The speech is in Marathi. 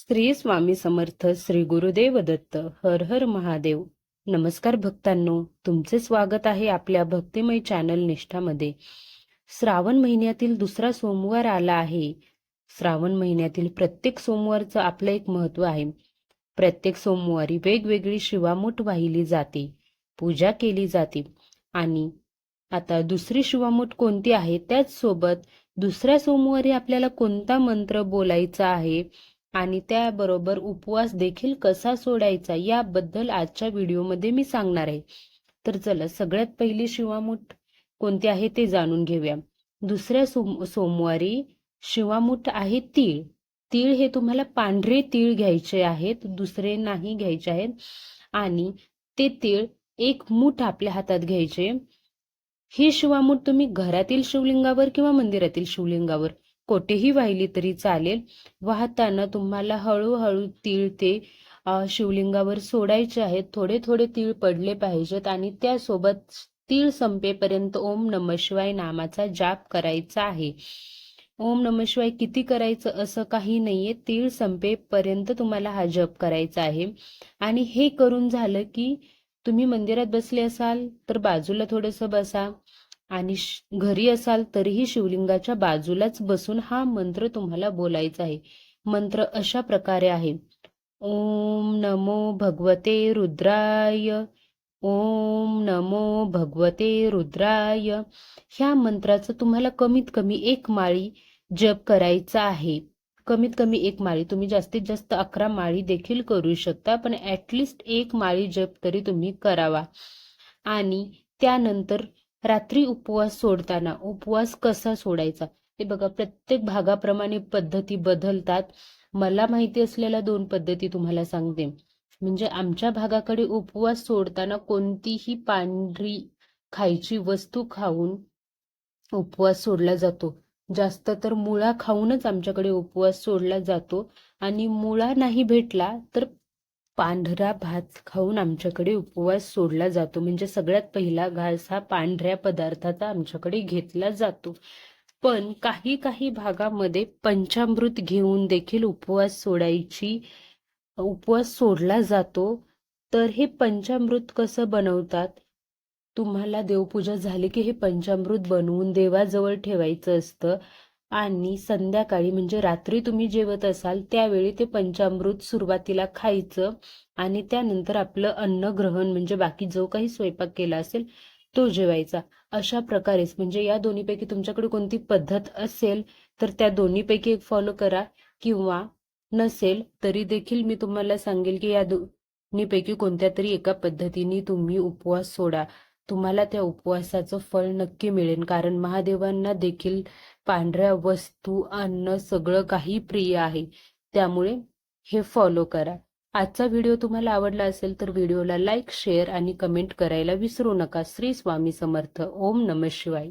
श्री स्वामी समर्थ श्री गुरुदेव दत्त हर हर महादेव. नमस्कार भक्तांनो तुमचे स्वागत आहे आपल्या भक्तिमय चॅनल निष्ठामध्ये. श्रावण महिन्यातील दुसरा सोमवार आला आहे. श्रावण महिन्यातील प्रत्येक सोमवारचं आपलं एक महत्त्व आहे. प्रत्येक सोमवारी वेगवेगळी शिवामूठ वाहिली जाते पूजा केली जाते. आणि आता दुसरी शिवामूठ कोणती आहे? त्याच सोबत दुसऱ्या सोमवारी आपल्याला कोणता मंत्र बोलायचा आहे? आणि त्याबरोबर उपवास देखील कसा सोडायचा याबद्दल आजच्या व्हिडिओमध्ये मी सांगणार आहे. तर चला सगळ्यात पहिली शिवामूठ कोणते आहे ते जाणून घेऊया. दुसऱ्या सोम सोमवारी शिवामूठ आहे तीळ. तीळ हे तुम्हाला पांढरे तीळ घ्यायचे आहेत दुसरे नाही घ्यायचे आहेत. आणि ते तीळ एक मूठ आपल्या हातात घ्यायचे. हे शिवामूठ तुम्ही घरातील शिवलिंगावर किंवा मंदिरातील शिवलिंगावर कोठेही वाहिली तरी चालेल. वाहताना तुम्हाला हळूहळू तीळ ते शिवलिंगावर सोडायचे आहेत. थोडे थोडे तीळ पडले पाहिजेत आणि त्यासोबत तीळ संपेपर्यंत ओम नम शिवाय नामाचा जाप करायचा आहे. ओम नम शिवाय किती करायचं असं काही नाहीये. तीळ संपेपर्यंत तुम्हाला हा जप करायचा आहे. आणि हे करून झालं की तुम्ही मंदिरात बसले असाल तर बाजूला थोडंसं बसा. आणि घरी असाल तरीही शिवलिंगाच्या बाजूलाच बसून हा मंत्र तुम्हाला बोलायचा आहे. मंत्र अशा प्रकारे आहे. ओम नमो भगवते रुद्राय. ओम नमो भगवते रुद्राय. ह्या मंत्राचं तुम्हाला कमीत कमी एक माळी जप करायचा आहे. कमीत कमी एक माळी. तुम्ही जास्तीत जास्त अकरा माळी देखील करू शकता पण ऍटलिस्ट एक माळी जप तरी तुम्ही करावा. आणि त्यानंतर रात्री उपवास सोडताना उपवास कसा सोडायचा? हे बघा प्रत्येक भागाप्रमाणे पद्धती बदलतात. मला माहिती असलेल्या दोन पद्धती तुम्हाला सांगते. म्हणजे आमच्या भागाकडे उपवास सोडताना कोणतीही पांढरी खायची वस्तू खाऊन उपवास सोडला जातो. जास्त तर मुळा खाऊनच आमच्याकडे उपवास सोडला जातो. आणि मुळा नाही भेटला तर पांढरा भात खाऊन आमच्याकडे उपवास सोडला जातो. म्हणजे सगळ्यात पहिला घास हा पांढऱ्या पदार्थाचा आमच्याकडे घेतला जातो. पण काही काही भागामध्ये पंचामृत घेऊन देखील उपवास सोडायची उपवास सोडला जातो. तर हे पंचामृत कसं बनवतात? तुम्हाला देवपूजा झाली की हे पंचामृत बनवून देवाजवळ ठेवायचं असतं. आणि संध्याकाळी म्हणजे रात्री तुम्ही जेवत असाल त्यावेळी ते पंचामृत सुरुवातीला खायचं आणि त्यानंतर आपलं अन्न ग्रहण म्हणजे बाकी जो काही स्वयंपाक केला असेल तो जेवायचा. अशा प्रकारेच म्हणजे या दोन्हीपैकी तुमच्याकडे कोणती पद्धत असेल तर त्या दोन्हीपैकी एक फॉलो करा. किंवा नसेल तरी देखील मी तुम्हाला सांगेल की या दोन्हीपैकी कोणत्या तरी एका पद्धतीने तुम्ही उपवास सोडा. तुम्हाला त्या उपवासाचं फळ नक्की मिळेल. कारण महादेवांना देखील पांढऱ्या वस्तू अन्न सगळं काही प्रिय आहे. त्यामुळे हे फॉलो करा. आजचा व्हिडिओ तुम्हाला आवडला असेल तर व्हिडिओला लाईक शेअर आणि कमेंट करायला विसरू नका. श्री स्वामी समर्थ. ओम नम शिवाय.